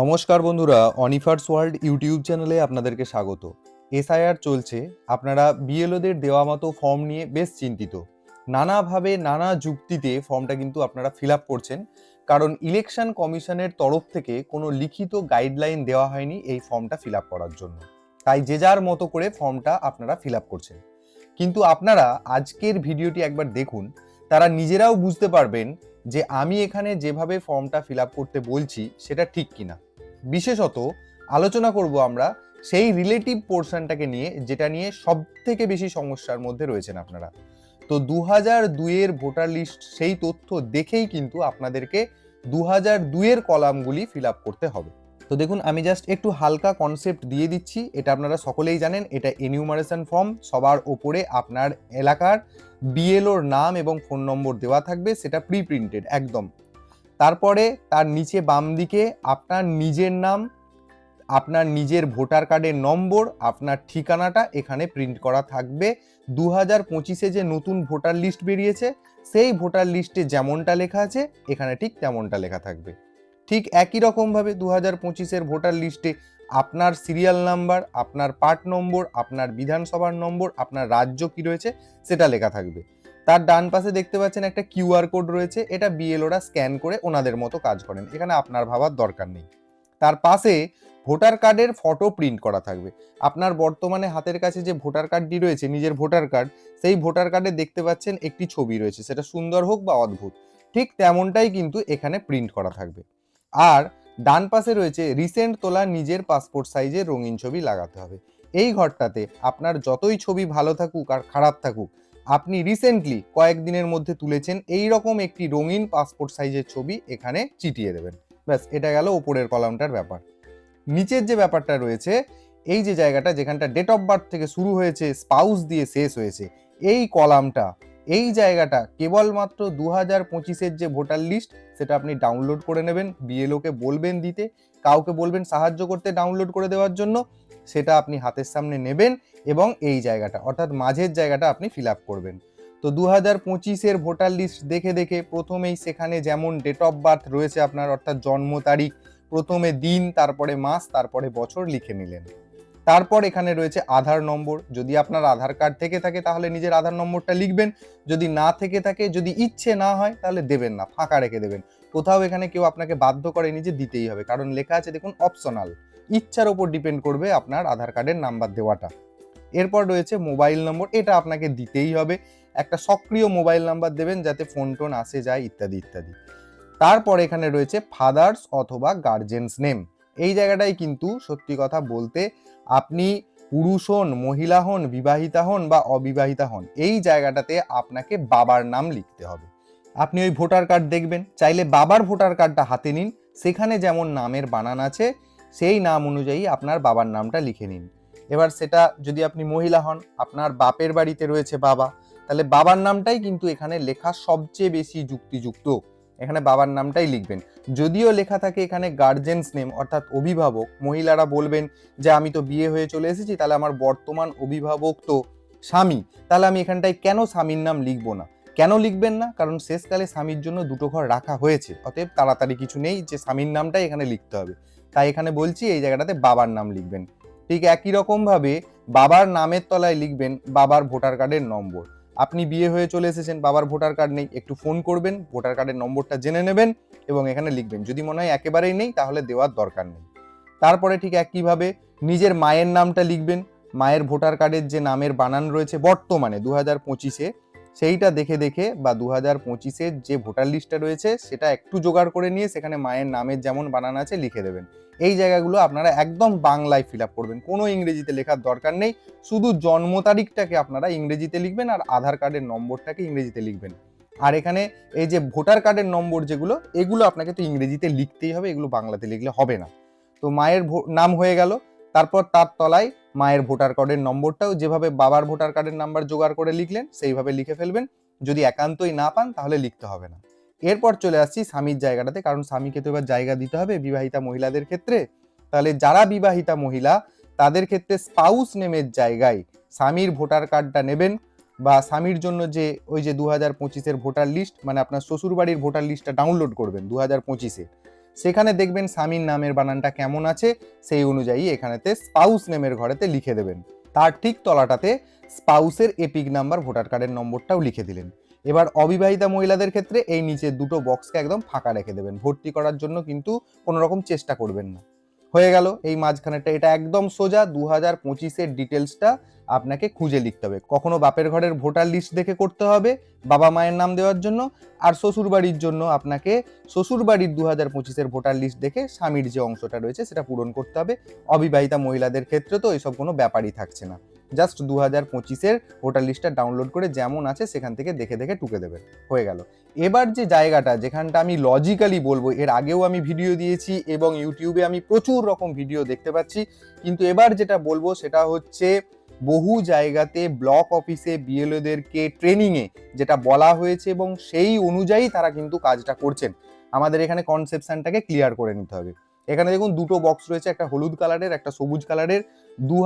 নমস্কার বন্ধুরা, অনিফার্স world YouTube চ্যানেলে আপনাদেরকে স্বাগত। এসআইআর চলছে, আপনারা বিএলওদের দেওয়া মতো ফর্ম নিয়ে বেশ চিন্তিত। নানাভাবে নানা যুক্তিতে ফর্মটা কিন্তু আপনারা ফিল আপ করছেন, কারণ ইলেকশন কমিশনের তরফ থেকে কোনো লিখিত গাইডলাইন দেওয়া হয়নি এই ফর্মটা ফিল আপ করার জন্য। তাই যে যার মতো করে ফর্মটা আপনারা ফিল আপ করছেন। কিন্তু আপনারা আজকের ভিডিওটি একবার দেখুন, তারা নিজেরাও বুঝতে পারবেন যে আমি এখানে যেভাবে ফর্মটা ফিল আপ করতে বলছি, সেটা ঠিক কিনা। বিশেষত আলোচনা করব আমরা সেই রিলেটিভ পোর্শনটাকে নিয়ে, যেটা নিয়ে সব থেকে বেশি সমস্যার মধ্যে রয়েছেন আপনারা। তো দু হাজার দুইয়ের ভোটার লিস্ট সেই তথ্য দেখেই কিন্তু আপনাদেরকে দু হাজার দুইয়ের কলামগুলি ফিল আপ করতে হবে। তো দেখুন, আমি জাস্ট একটু হালকা কনসেপ্ট দিয়ে দিচ্ছি। এটা আপনারা সকলেই জানেন, এটা এনিউমারেশন ফর্ম সবার ওপরে আপনার এলাকার বিএলওর নাম এবং ফোন নম্বর দেওয়া থাকবে, সেটা প্রি প্রিন্টেড একদম। তারপরে তার নিচে বাম দিকে আপনার নিজের নাম, আপনার নিজের ভোটার কার্ডের নম্বর, আপনার ঠিকানাটা এখানে প্রিন্ট করা থাকবে। দু হাজার পঁচিশে যে নতুন ভোটার লিস্ট বেরিয়েছে, সেই ভোটার লিস্টে যেমনটা লেখা আছে, এখানে ঠিক তেমনটা লেখা থাকবে। ঠিক একই রকমভাবে দু হাজার পঁচিশের ভোটার লিস্টে আপনার সিরিয়াল নাম্বার আপনার পার্ট নম্বর আপনার বিধানসভার নম্বর আপনার রাজ্য কি রয়েছে, সেটা লেখা থাকবে। তার ডান পাশে দেখতে পাচ্ছেন একটা কিউআর কোড রয়েছে। এটা বিএলওরা স্ক্যান করে ওনাদের মতো কাজ করেন। এখানে আপনার ভাবার দরকার নেই। তার পাশে ভোটার কার্ডের ফটো প্রিন্ট করা থাকবে। আপনার বর্তমানে হাতের কাছে যে ভোটার কার্ডটি রয়েছে, নিজের ভোটার কার্ড, সেই ভোটার কার্ডে দেখতে পাচ্ছেন একটি ছবি রয়েছে। সেটা সুন্দর হোক বা অদ্ভুত, ঠিক তেমনটাই কিন্তু এখানে প্রিন্ট করা থাকবে। আর ডান পাশে রয়েছে, রিসেন্ট তোলা নিজের পাসপোর্ট সাইজের রঙিন ছবি লাগাতে হবে। এই ঘরটাতে আপনার যতই ছবি ভালো থাকুক আর খারাপ থাকুক আপনি রিসেন্টলি কয়েকদিনের মধ্যে তুলেছেন এই রকম একটি রঙিন পাসপোর্ট সাইজের ছবি এখানে চিটিয়ে দেবেন। ব্যাস, এটা গেল ওপরের কলামটার ব্যাপার। নিচের যে ব্যাপারটা রয়েছে, এই যে জায়গাটা যেখানটা ডেট অফ বার্থ থেকে শুরু হয়েছে স্পাউস দিয়ে শেষ হয়েছে, এই কলামটা এই জায়গাটা কেবলমাত্র দু হাজার পঁচিশের যে ভোটার লিস্ট সেটা আপনি ডাউনলোড করে নেবেন বিএলওকে বলবেন দিতে, কাউকে বলবেন সাহায্য করতে ডাউনলোড করে দেওয়ার জন্য। সেটা আপনি হাতের সামনে নেবেন এবং এই জায়গাটা, অর্থাৎ মাঝের জায়গাটা আপনি ফিল আপ করবেন। তো দু হাজার পঁচিশের ভোটার লিস্ট দেখে দেখে প্রথমেই সেখানে যেমন ডেট অফ বার্থ রয়েছে আপনার, অর্থাৎ জন্ম তারিখ, প্রথমে দিন, তারপরে মাস, তারপরে বছর লিখে নিলেন। তারপর এখানে রয়েছে আধার নম্বর। যদি আপনার আধার কার্ড থেকে থাকে তাহলে নিজের আধার নম্বরটা লিখবেন। যদি না থেকে থাকে, যদি ইচ্ছে না হয় তাহলে দেবেন না, ফাঁকা রেখে দেবেন। কোথাও এখানে কেউ আপনাকে বাধ্য করেনি যে দিতেই হবে। কারণ লেখা আছে দেখুন অপশনাল ইচ্ছার ওপর ডিপেন্ড করবে আপনার আধার কার্ডের নাম্বার দেওয়াটা। এরপর রয়েছে মোবাইল নম্বর এটা আপনাকে দিতেই হবে। একটা সক্রিয় মোবাইল নাম্বার দেবেন যাতে ফোন টোন আসে, যায়, ইত্যাদি ইত্যাদি। তারপর এখানে রয়েছে ফাদার্স অথবা গার্জেন্স নেম এই জায়গাটাই কিন্তু সত্যি কথা বলতে আপনি পুরুষ হন, মহিলা হন, বিবাহিতা হন বা অবিবাহিতা হন, এই জায়গাটাতে আপনাকে বাবার নাম লিখতে হবে। আপনি ওই ভোটার কার্ড দেখবেন, চাইলে বাবার ভোটার কার্ডটা হাতে নিন। সেখানে যেমন নামের বানান আছে সেই নাম অনুযায়ী আপনার বাবার নামটা লিখে নিন। এবার সেটা যদি আপনি মহিলা হন, আপনার বাপের বাড়িতে রয়েছে বাবা, তাহলে বাবার নামটাই কিন্তু এখানে লেখা সবচেয়ে বেশি যুক্তিযুক্ত। এখানে বাবার নামটাই লিখবেন। যদিও লেখা থাকে এখানে গার্জেন্স নেম অর্থাৎ অভিভাবক। মহিলারা বলবেন যে, আমি তো বিয়ে হয়ে চলে এসেছি, তাহলে আমার বর্তমান অভিভাবক তো স্বামী। তাহলে আমি এখানটায় কেন স্বামীর নাম লিখব না? কেন লিখবেন না? কারণ শেষকালে স্বামীর জন্য দুটো ঘর রাখা হয়েছে। অতএব তাড়াতাড়ি কিছু নেই যে, স্বামীর নামটাই এখানে লিখতে হবে। তাই এখানে বলছি এই জায়গাটাতে বাবার নাম লিখবেন। ঠিক একই রকমভাবে বাবার নামের তলায় লিখবেন বাবার ভোটার কার্ডের নম্বর। আপনি বিয়ে হয়ে চলে এসেছেন, বাবার ভোটার কার্ড নেই, একটু ফোন করবেন, ভোটার কার্ডের নম্বরটা জেনে নেবেন এবং এখানে লিখবেন। যদি মনে হয় একেবারেই নেই, তাহলে দেওয়ার দরকার নেই। তারপরে ঠিক একইভাবে নিজের মায়ের নামটা লিখবেন। মায়ের ভোটার কার্ডের যে নামের বানান রয়েছে বর্তমানে দু হাজার পঁচিশে সেইটা দেখে দেখে বা দু হাজার পঁচিশের যে ভোটার লিস্টটা রয়েছে, সেটা একটু জোগাড় করে নিয়ে সেখানে মায়ের নামের যেমন বানান আছে লিখে দেবেন। এই জায়গাগুলো আপনারা একদম বাংলায় ফিল আপ করবেন। কোনো ইংরেজিতে লেখার দরকার নেই। শুধু জন্ম তারিখটাকে আপনারা ইংরেজিতে লিখবেন আর আধার কার্ডের নম্বরটাকে ইংরেজিতে লিখবেন। আর এখানে এই যে ভোটার কার্ডের নম্বর যেগুলো, এগুলো আপনাকে তো ইংরেজিতে লিখতেই হবে, এগুলো বাংলাতে লিখলে হবে না। তো মায়ের নাম হয়ে গেল। তারপর তার তলায় মায়ের ভোটার কার্ডের নম্বরটাও যেভাবে বাবার ভোটার কার্ডের নাম্বার জোগাড় করে লিখলেন, সেইভাবে লিখে ফেলবেন। যদি একান্তই না পান, তাহলে লিখতে হবে না। এরপর চলে আসছি স্বামীর জায়গাটাতে, কারণ স্বামীকে তো এবার জায়গা দিতে হবে বিবাহিতা মহিলাদের ক্ষেত্রে। তাহলে যারা বিবাহিতা মহিলা, তাদের ক্ষেত্রে স্পাউস নেমের জায়গায় স্বামীর ভোটার কার্ডটা নেবেন বা স্বামীর জন্য যে ওই যে দু হাজার পঁচিশের ভোটার লিস্ট মানে আপনার শ্বশুরবাড়ির ভোটার লিস্টটা ডাউনলোড করবেন দু হাজার পঁচিশে। সেখানে দেখবেন স্বামীর নামের বানানটা কেমন আছে, সেই অনুযায়ী এখানেতে স্পাউস নেমের ঘরেতে লিখে দেবেন। তার ঠিক তলাটাতে স্পাউসের এপিক নাম্বার, ভোটার কার্ডের নম্বরটাও লিখে দিলেন। এবার অবিবাহিতা মহিলাদের ক্ষেত্রে এই নিচে দুটো বক্সকে একদম ফাঁকা রেখে দেবেন। ভর্তি করার জন্য কিন্তু কোনো রকম চেষ্টা করবেন না। হয়ে গেল। এই মাঝখানেটা এটা একদম সোজা দু হাজার পঁচিশের ডিটেলসটা আপনাকে খুঁজে লিখতে হবে। কখনো বাপের ঘরের ভোটার লিস্ট দেখে করতে হবে, বাবা মায়ের নাম দেওয়ার জন্য, আর শ্বশুর বাড়ির জন্য আপনাকে শ্বশুর বাড়ির দু হাজার পঁচিশের ভোটার লিস্ট দেখে স্বামীর যে অংশটা রয়েছে সেটা পূরণ করতে হবে। অবিবাহিতা মহিলাদের ক্ষেত্রে তো এসব কোনো ব্যাপারই থাকছে না। জাস্ট দু হাজার পঁচিশের ভোটার লিস্টটা ডাউনলোড করে যেমন আছে সেখান থেকে দেখে দেখে টুকে দেবেন হয়ে গেল। এবার যে জায়গাটা, যেখানটা আমি লজিক্যালি বলব, এর আগেও আমি ভিডিও দিয়েছি এবং ইউটিউবে আমি প্রচুর রকম ভিডিও দেখতে পাচ্ছি, কিন্তু এবার যেটা বলব সেটা হচ্ছে বহু জায়গাতে ব্লক অফিসে বিএলওদেরকে ট্রেনিংয়ে যেটা বলা হয়েছে এবং সেই অনুযায়ী তারা কিন্তু কাজটা করছেন। আমাদের এখানে কনসেপশনটাকে ক্লিয়ার করে নিতে হবে। এখানে দেখুন দুটো বক্স রয়েছে, একটা হলুদ কালারের একটা সবুজ কালারের দু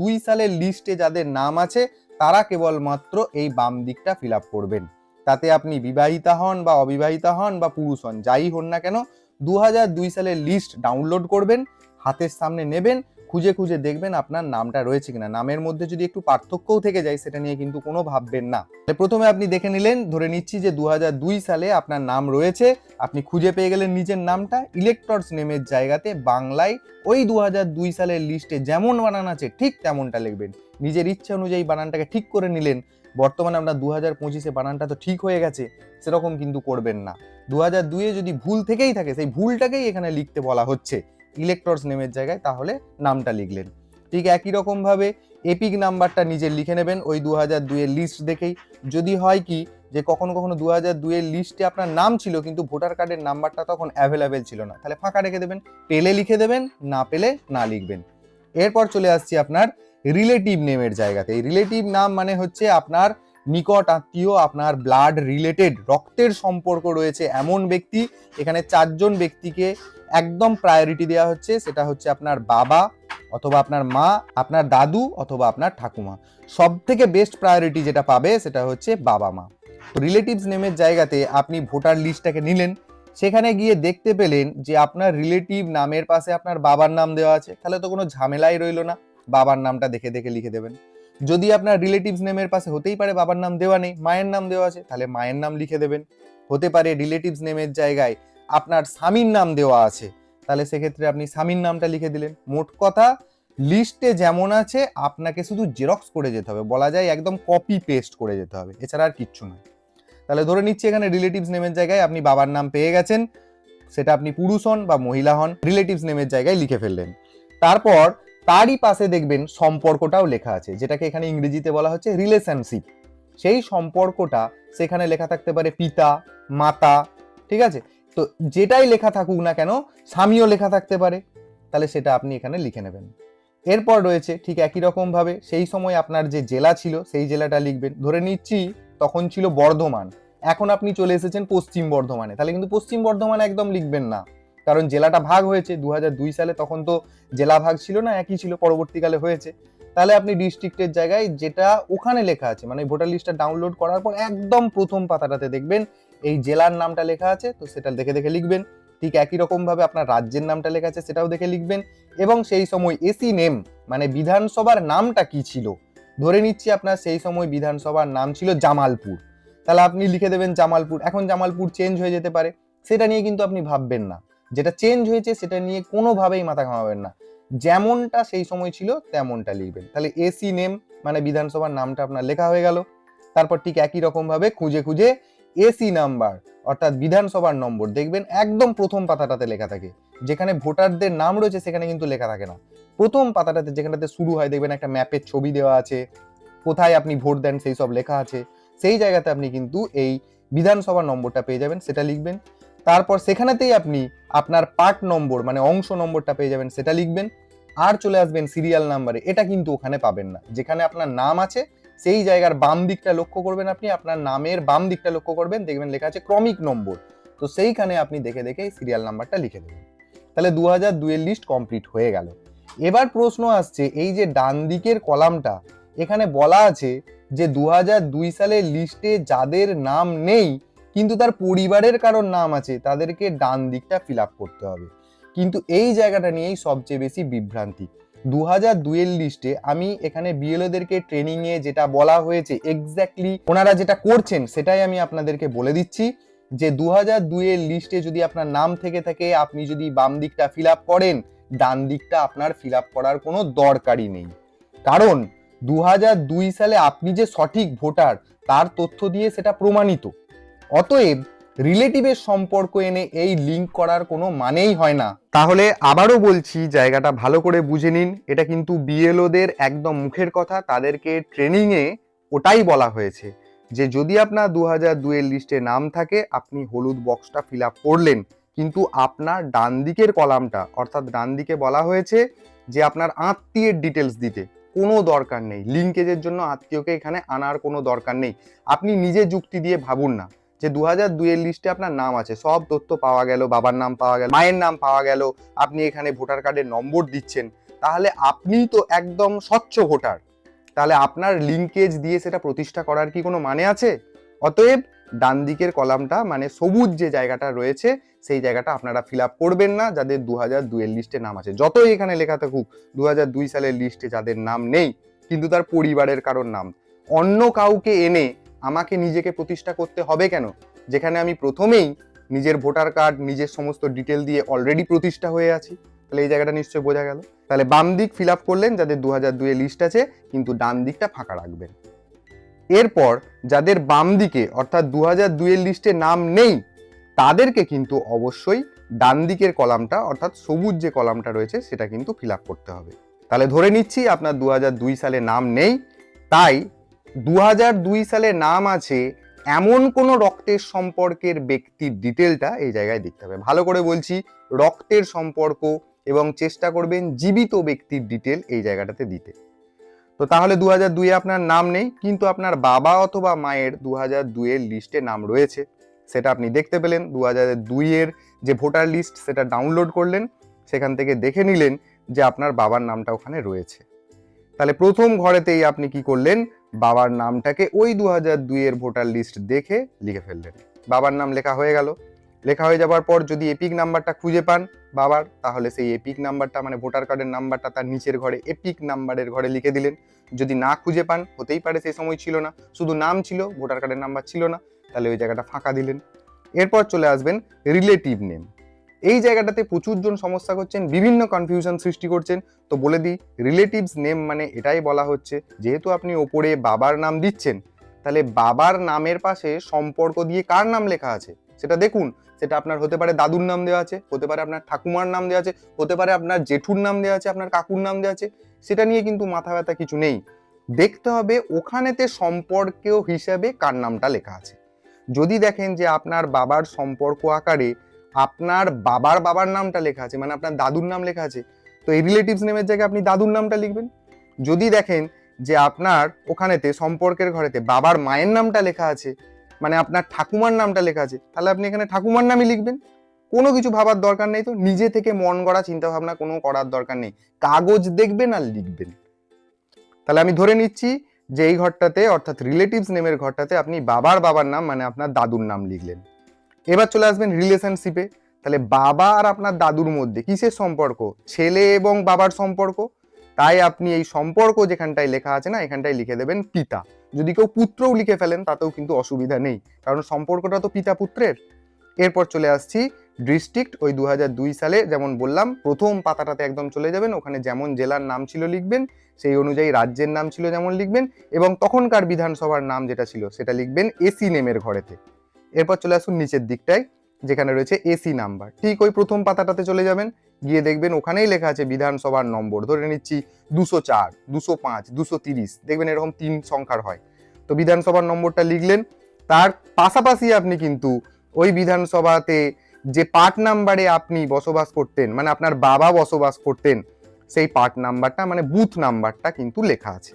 দুই সালের লিস্টে যাদের নাম আছে, তারা কেবলমাত্র এই বাম দিকটা ফিল করবেন। তাতে আপনি বিবাহিতা হন বা অবিবাহিতা হন বা পুরুষ হন, যাই হন না কেন দু দুই সালের লিস্ট ডাউনলোড করবেন, হাতের সামনে নেবেন খুঁজে খুঁজে দেখবেন আপনার নামটা রয়েছে কিনা। নামের মধ্যে যদি একটু পার্থক্যও থেকে যায়, সেটা নিয়ে কিন্তু কোনো ভাববেন না। প্রথমে আপনি দেখে নিলেন, ধরে নিচ্ছি যে দু হাজার দুই সালে আপনার নাম রয়েছে। আপনি খুঁজে পেয়ে গেলেন নিজের নামটা ইলেক্টরস নেমের জায়গাতে বাংলায় ওই দু হাজার দুই সালের লিস্টে যেমন বানান আছে, ঠিক তেমনটা লিখবেন। নিজের ইচ্ছা অনুযায়ী বানানটাকে ঠিক করে নিলেন। বর্তমানে আপনার দু হাজার পঁচিশে বানানটা তো ঠিক হয়ে গেছে, সেরকম কিন্তু করবেন না। দু হাজার দুইয়ে যদি ভুল থেকেই থাকে, সেই ভুলটাকেই এখানে লিখতে বলা হচ্ছে। ইলেক্টরস নেমের জায়গায় তাহলে নামটা লিখলেন। ঠিক একই রকমভাবে এপিক নাম্বারটা নিজে লিখে নেবেন, ওই দু হাজার দুইয়ের লিস্ট দেখেই। যদি হয় কি যে কখনো কখনো দু হাজার দুইয়ের লিস্টে আপনার নাম ছিল, কিন্তু ভোটার কার্ডের নাম্বারটা তখন অ্যাভেলেবেল ছিল না। তাহলে ফাঁকা রেখে দেবেন, পেলে লিখে দেবেন, না পেলে না লিখবেন। এরপর চলে আসছি আপনার রিলেটিভ নেমের জায়গাতে। এই রিলেটিভ নাম মানে হচ্ছে আপনার নিকট আত্মীয়, আপনার ব্লাড রিলেটেড রক্তের সম্পর্ক রয়েছে এমন ব্যক্তি, এখানে চারজন ব্যক্তিকে একদম প্রায়োরিটি দেওয়া হচ্ছে, সেটা হচ্ছে আপনার বাবা অথবা আপনার মা, আপনার দাদু অথবা আপনার ঠাকুমা। সব থেকে বেস্ট প্রায়োরিটি যেটা পাবে, সেটা হচ্ছে বাবা মা। রিলেটিভস নেমের জায়গাতে আপনি ভোটার লিস্টটাকে নিলেন, সেখানে গিয়ে দেখতে পেলেন যে আপনার রিলেটিভ নামের পাশে আপনার বাবার নাম দেওয়া আছে। তাহলে তো কোনো ঝামেলাই রইল না, বাবার নামটা দেখে দেখে লিখে দেবেন। যদি আপনার রিলেটিভস নেমের পাশে হতেই পারে বাবার নাম দেওয়া নেই, মায়ের নাম দেওয়া আছে, তাহলে মায়ের নাম লিখে দেবেন। হতে পারে রিলেটিভস নেমের জায়গায় আপনার স্বামীর নাম দেওয়া আছে। তাহলে সেক্ষেত্রে আপনি স্বামীর নামটা লিখে দিলেন। মোট কথা, লিস্টে যেমন আছে, আপনাকে শুধু জেরক্স করে যেতে হবে। বলা যায় একদম কপি পেস্ট করে যেতে হবে। এছাড়া আর কিচ্ছু নয়। তাহলে ধরে নিচ্ছি এখানে রিলেটিভস নেমের জায়গায় আপনি বাবার নাম পেয়ে গেছেন। সেটা আপনি পুরুষ হন বা মহিলা হন, রিলেটিভস নেমের জায়গায় লিখে ফেললেন। তারপর তারই পাশে দেখবেন সম্পর্কটাও লেখা আছে, যেটাকে এখানে ইংরেজিতে বলা হচ্ছে রিলেশনশিপ সেই সম্পর্কটা সেখানে লেখা থাকতে পারে পিতা, মাতা, ঠিক আছে? তো যেটাই লেখা থাকুক না কেন, স্বামীও লেখা থাকতে পারে। তাহলে সেটা আপনি এখানে লিখে নেবেন। এরপর রয়েছে ঠিক একই রকমভাবে সেই সময় আপনার যে জেলা ছিল, সেই জেলাটা লিখবেন। ধরে নিচ্ছি তখন ছিল বর্ধমান। এখন আপনি চলে এসেছেন পশ্চিম বর্ধমানে। তাহলে কিন্তু পশ্চিম বর্ধমান একদম লিখবেন না। কারণ জেলাটা ভাগ হয়েছে। দু হাজার দুই সালে তখন তো জেলা ভাগ ছিল না, একই ছিল, পরবর্তীকালে হয়েছে। তাহলে আপনি ডিস্ট্রিক্টের জায়গায় যেটা ওখানে লেখা আছে মানে ভোটার লিস্টটা ডাউনলোড করার পর একদম প্রথম পাতাটাতে দেখবেন এই জেলার নামটা লেখা আছে, তো সেটা দেখে দেখে লিখবেন। ঠিক একই রকম ভাবে আপনার রাজ্যের নামটা লেখা আছে, সেটাও দেখে লিখবেন। এবং সেই সময় এসি নেম মানে বিধানসভার নামটা কি ছিল? ধরে নিচ্ছি আপনার সেই সময় বিধানসভার নাম ছিল জামালপুর। তাহলে আপনি লিখে দেবেন জামালপুর। এখন জামালপুর চেঞ্জ হয়ে যেতে পারে। সেটা নিয়ে কিন্তু আপনি ভাববেন না। যেটা চেঞ্জ হয়েছে, সেটা নিয়ে কোনোভাবেই মাথা ঘামাবেন না। যেমনটা সেই সময় ছিল, তেমনটা লিখবেন। তাহলে এসি নেম মানে বিধানসভার নামটা আপনার লেখা হয়ে গেল। তারপর ঠিক একই রকম ভাবে খুঁজে খুঁজে এসি নাম্বার, অর্থাৎ বিধানসভার নম্বর, দেখবেন একদম প্রথম পাতাটাতে লেখা থাকে। যেখানে ভোটারদের নাম রয়েছে, সেখানে কিন্তু লেখা থাকে না। প্রথম পাতাটাতে যেখানটাতে শুরু হয়, দেখবেন একটা ম্যাপের ছবি দেওয়া আছে, কোথায় আপনি ভোট দেন, সেই সব লেখা আছে। সেই জায়গাতে আপনি কিন্তু এই বিধানসভার নম্বরটা পেয়ে যাবেন, সেটা লিখবেন। তারপর সেখানেতেই আপনি আপনার পার্ট নম্বর মানে অংশ নম্বরটা পেয়ে যাবেন, সেটা লিখবেন। আর চলে আসবেন সিরিয়াল নাম্বারে, এটা কিন্তু ওখানে পাবেন না। যেখানে আপনার নাম আছে সেই জায়গার বাম দিকটা লক্ষ্য করবেন আপনি, আপনার নামের বাম দিকটা লক্ষ্য করবেন, দেখবেন লেখা আছে ক্রমিক নম্বর। তো সেইখানে আপনি দেখে দেখে সিরিয়াল নাম্বারটা লিখে দেবেন। তাহলে দু হাজার দুইয়ের লিস্ট কমপ্লিট হয়ে গেল। এবার প্রশ্ন আসছে, এই যে ডান দিকের কলামটা, এখানে বলা আছে যে দু দুই সালের লিস্টে যাদের নাম নেই, কিন্তু তার পরিবারের কারোর নাম আছে, তাদেরকে ডান দিকটা ফিল করতে হবে। কিন্তু এই জায়গাটা নিয়েই সবচেয়ে বেশি বিভ্রান্তি। দু হাজার দুয়ের লিস্টে আমি এখানে বিএলওদেরকে ট্রেনিংয়ে যেটা বলা হয়েছে এক্স্যাক্টলি ওনারা যেটা করছেন সেটাই আমি আপনাদেরকে বলে দিচ্ছি। যে দু হাজার দুইয়ের লিস্টে যদি আপনার নাম থেকে থাকে, আপনি যদি বাম দিকটা ফিল আপ করেন, ডান দিকটা আপনার ফিল আপ করার কোনো দরকারই নেই। কারণ দু হাজার দুই সালে আপনি যে সঠিক ভোটার, তার তথ্য দিয়ে সেটা প্রমাণিত। অতএব রিলেটিভের সম্পর্ক এনে এই লিঙ্ক করার কোনো মানেই হয় না। তাহলে আবারও বলছি, জায়গাটা ভালো করে বুঝে নিন। এটা কিন্তু বিএলওদের একদম মুখের কথা, তাদেরকে ট্রেনিংয়ে ওটাই বলা হয়েছে যে, যদি আপনার দু হাজার দুয়ের লিস্টে নাম থাকে, আপনি হলুদ বক্সটা ফিল আপ করলেন। কিন্তু আপনার ডান দিকের কলামটা অর্থাৎ ডান দিকে বলা হয়েছে যে, আপনার আত্মীয়ের ডিটেলস দিতে। কোনো দরকার নেই। লিঙ্কেজের জন্য আত্মীয়কে এখানে আনার কোনো দরকার নেই। আপনি নিজে যুক্তি দিয়ে ভাবুন না। যে দু হাজার দুইয়ের লিস্টে আপনার নাম আছে। সব তথ্য পাওয়া গেল, বাবার নাম পাওয়া গেল, মায়ের নাম পাওয়া গেল, আপনি এখানে ভোটার কার্ডের নম্বর দিচ্ছেন। তাহলে আপনি তো একদম স্বচ্ছ ভোটার। তাহলে আপনার লিঙ্কেজ দিয়ে সেটা প্রতিষ্ঠা করার কি কোনো মানে আছে? অতএব ডান দিকের কলামটা মানে সবুজ যে জায়গাটা রয়েছে, সেই জায়গাটা আপনারা ফিল আপ করবেন না, যাদের দু হাজার দুইয়ের লিস্টে নাম আছে। যতই এখানে লেখা থাকুক দু হাজার দুই সালের লিস্টে যাদের নাম নেই, কিন্তু তার পরিবারের কারোর নাম। অন্য কাউকে এনে আমাকে নিজেকে প্রতিষ্ঠা করতে হবে কেন? যেখানে আমি প্রথমেই নিজের ভোটার কার্ড, নিজের সমস্ত ডিটেল দিয়ে অলরেডি প্রতিষ্ঠা হয়ে আছি। তাহলে এই জায়গাটা নিশ্চয়ই বোঝা গেল। তাহলে বাম দিক ফিল আপ করলেন যাদের দু হাজার দুয়ে লিস্ট আছে, কিন্তু ডান দিকটা ফাঁকা রাখবেন। এরপর যাদের বাম দিকে, অর্থাৎ দু হাজার দুয়ের লিস্টে নাম নেই, তাদেরকে কিন্তু অবশ্যই ডান দিকের কলামটা, অর্থাৎ সবুজ যে কলামটা রয়েছে, সেটা কিন্তু ফিল করতে হবে। তাহলে ধরে নিচ্ছি আপনার দু হাজার দুই সালে নাম নেই, তাই দু দুই সালে নাম আছে এমন কোনো রক্তের সম্পর্কের ব্যক্তির ডিটেলটা এই জায়গায় দেখতে হবে। ভালো করে বলছি, রক্তের সম্পর্ক এবং চেষ্টা করবেন জীবিত ব্যক্তির ডিটেল এই জায়গাটাতে দিতে। তো তাহলে দু হাজার দুইয়ে আপনার নাম নেই, কিন্তু আপনার বাবা অথবা মায়ের দু হাজার দুইয়ের লিস্টে নাম রয়েছে। সেটা আপনি দেখতে পেলেন দু হাজার দুইয়ের যে ভোটার লিস্ট সেটা ডাউনলোড করলেন, সেখান থেকে দেখে নিলেন যে আপনার বাবার নামটা ওখানে রয়েছে। তাহলে প্রথম ঘরেতেই আপনি কি করলেন? বাবার নামটাকে ওই দু হাজার দুইয়ের ভোটার লিস্ট দেখে লিখে ফেললেন। বাবার নাম লেখা হয়ে গেল। লেখা হয়ে যাওয়ার পর যদি এপিক নাম্বারটা খুঁজে পান বাবার, তাহলে সেই এপিক নাম্বারটা মানে ভোটার কার্ডের নাম্বারটা তার নিচের ঘরে এপিক নাম্বারের ঘরে লিখে দিলেন। যদি না খুঁজে পান, হতেই পারে সেই সময় ছিল না। শুধু নাম ছিল, ভোটার কার্ডের নাম্বার ছিল না। তাহলে ওই জায়গাটা ফাঁকা দিলেন। এরপর চলে আসবেন রিলেটিভ নেম এই জায়গাটাতে প্রচুর জন সমস্যা করছেন, বিভিন্ন কনফিউশন সৃষ্টি করছেন। তো বলে দিই রিলেটিভস নেম মানে এটাই বলা হচ্ছে, যেহেতু আপনি ওপরে বাবার নাম দিচ্ছেন, তাহলে বাবার নামের পাশে সম্পর্ক দিয়ে কার নাম লেখা আছে? সেটা দেখুন, সেটা আপনার হতে পারে দাদুর নাম দেওয়া আছে, হতে পারে আপনার ঠাকুমার নাম দেওয়া আছে, হতে পারে আপনার জেঠুর নাম দেওয়া আছে, আপনার কাকুর নাম দেওয়া আছে, সেটা নিয়ে কিন্তু মাথা ব্যথা কিছু নেই। দেখতে হবে ওখানেতে সম্পর্কেও হিসাবে কার নামটা লেখা আছে। যদি দেখেন যে আপনার বাবার সম্পর্ক আকারে আপনার বাবার বাবার নামটা লেখা আছে মানে আপনার দাদুর নাম লেখা আছে, তো এই রিলেটিভস নেমের জায়গায় আপনি দাদুর নামটা লিখবেন। যদি দেখেন যে আপনার ওখানেতে, সম্পর্কের ঘরেতে বাবার মায়ের নামটা লেখা আছে মানে আপনার ঠাকুমার নামটা লেখা আছে, তাহলে আপনি এখানে ঠাকুমার নামই লিখবেন। কোনো কিছু ভাবার দরকার নেই তো, নিজে থেকে মন গড়া চিন্তা ভাবনা কোনো করার দরকার নেই। কাগজ দেখবেন আর লিখবেন। তাহলে আমি ধরে নিচ্ছি যে এই ঘরটাতে, অর্থাৎ রিলেটিভস নেমের ঘরটাতে আপনি বাবার বাবার নাম মানে আপনার দাদুর নাম লিখলেন। এবার চলে আসবেন রিলেশনশিপে তাহলে বাবা আর আপনার দাদুর মধ্যে কিসের সম্পর্ক? ছেলে এবং বাবার সম্পর্ক? তাই আপনি এই সম্পর্ক যেখানটায় লেখা আছে না, এখানটায় লিখে দেবেন পিতা। যদি কেউ পুত্রও লিখে ফেলেন, তাতেও কিন্তু অসুবিধা নেই। কারণ সম্পর্কটা তো পিতা পুত্রের। এরপর চলে আসছি ডিস্ট্রিক্ট ওই দু সালে যেমন বললাম, প্রথম পাতাটাতে একদম চলে যাবেন। ওখানে যেমন জেলার নাম ছিল লিখবেন, সেই অনুযায়ী রাজ্যের নাম ছিল যেমন লিখবেন এবং তখনকার বিধানসভার নাম যেটা ছিল, সেটা লিখবেন এসি নেমের ঘরেতে। এরপর চলে আসুন নিচের দিকটায়, যেখানে রয়েছে এসি নাম্বার ঠিক ওই প্রথম পাতাটাতে চলে যাবেন, গিয়ে দেখবেন ওখানেই লেখা আছে বিধানসভার নম্বর। ধরে নিচ্ছি দুশো চার, দুশো পাঁচ, দুশো তিরিশ, দেখবেন এরকম তিন সংখ্যার হয়। তো বিধানসভার নম্বরটা লিখলেন, তার পাশাপাশি আপনি কিন্তু ওই বিধানসভাতে যে পার্ট নাম্বারে আপনি বসবাস করতেন মানে আপনার বাবা বসবাস করতেন, সেই পার্ট নাম্বারটা মানে বুথ নাম্বারটা কিন্তু লেখা আছে।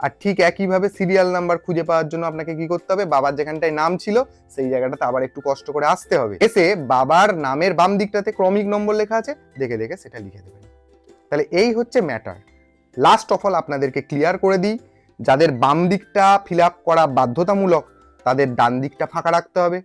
আর ঠিক একইভাবে সিরিয়াল নাম্বার খুঁজে পাওয়ার জন্য আপনাকে কি করতে হবে? বাবার যেখানটায় নাম ছিল, সেই জায়গাটাতে আবার একটু কষ্ট করে আসতে হবে। এসে বাবার নামের বাম দিকটাতে ক্রমিক নম্বর লেখা আছে, দেখে দেখে সেটা লিখে দেবেন। তাহলে এই হচ্ছে ম্যাটার লাস্ট অফ অল আপনাদেরকে ক্লিয়ার করে দিই, যাদের বাম দিকটা ফিল আপ করা বাধ্যতামূলক, তাদের ডান দিকটা ফাঁকা রাখতে হবে।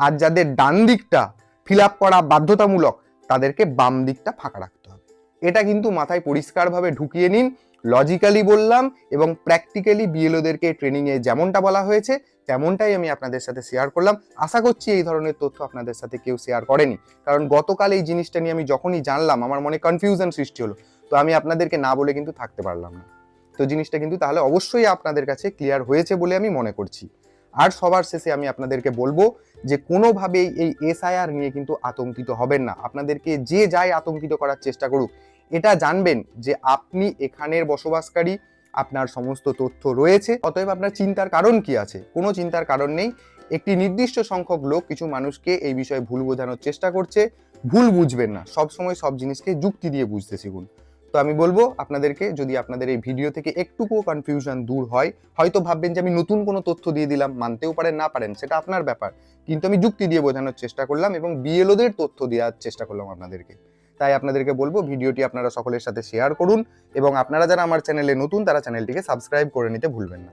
আর যাদের ডান দিকটা ফিল আপ করা বাধ্যতামূলক, তাদেরকে বাম দিকটা ফাঁকা রাখতে হবে। এটা কিন্তু মাথায় পরিষ্কারভাবে ঢুকিয়ে নিন লজিক্যালি বললাম এবং প্র্যাকটিক্যালি বিএলওদেরকে ট্রেনিংয়ে যেমনটা বলা হয়েছে, তেমনটাই আমি আপনাদের সাথে শেয়ার করলাম। আশা করছি এই ধরনের তথ্য আপনাদের সাথে কেউ শেয়ার করেনি। কারণ গতকাল এই জিনিসটা নিয়ে আমি যখনই জানলাম, আমার মনে কনফিউশন সৃষ্টি হলো। তো আমি আপনাদেরকে না বলে কিন্তু থাকতে পারলাম না। তো জিনিসটা কিন্তু তাহলে অবশ্যই আপনাদের কাছে ক্লিয়ার হয়েছে বলে আমি মনে করছি। আর সবার শেষে আমি আপনাদেরকে বলব যে কোনোভাবেই এই এসআইআর নিয়ে কিন্তু আতঙ্কিত হবেন না। আপনাদেরকে যে যাই আতঙ্কিত করার চেষ্টা করুক এটা জানবেন যে আপনি এখানের বসবাসকারী, আপনার সমস্ত তথ্য রয়েছে, অতএব আপনার চিন্তার কারণ কি আছে? কোনো চিন্তার কারণ নেই। একটি নির্দিষ্ট সংখ্যক লোক কিছু মানুষকে এই বিষয়ে ভুল বোঝানোর চেষ্টা করছে। ভুল বুঝবেন না। সব সময় সব জিনিসকে যুক্তি দিয়ে বুঝতে শিখুন। তো আমি বলব আপনাদেরকে, যদি আপনাদের এই ভিডিও থেকে একটুকুও কনফিউশন দূর হয়, হয়তো ভাববেন যে আমি নতুন কোনো তথ্য দিয়ে দিলাম, মানতেও পারেন, না পারেন, সেটা আপনার ব্যাপার। কিন্তু আমি যুক্তি দিয়ে বোঝানোর চেষ্টা করলাম এবং বিএলওদের তথ্য দেওয়ার চেষ্টা করলাম আপনাদেরকে। তাই আপনাদেরকে বলব ভিডিওটি আপনারা সকলের সাথে শেয়ার করুন এবং আপনারা যারা আমার চ্যানেলে নতুন, তারা চ্যানেলটিকে সাবস্ক্রাইব করে নিতে ভুলবেন না।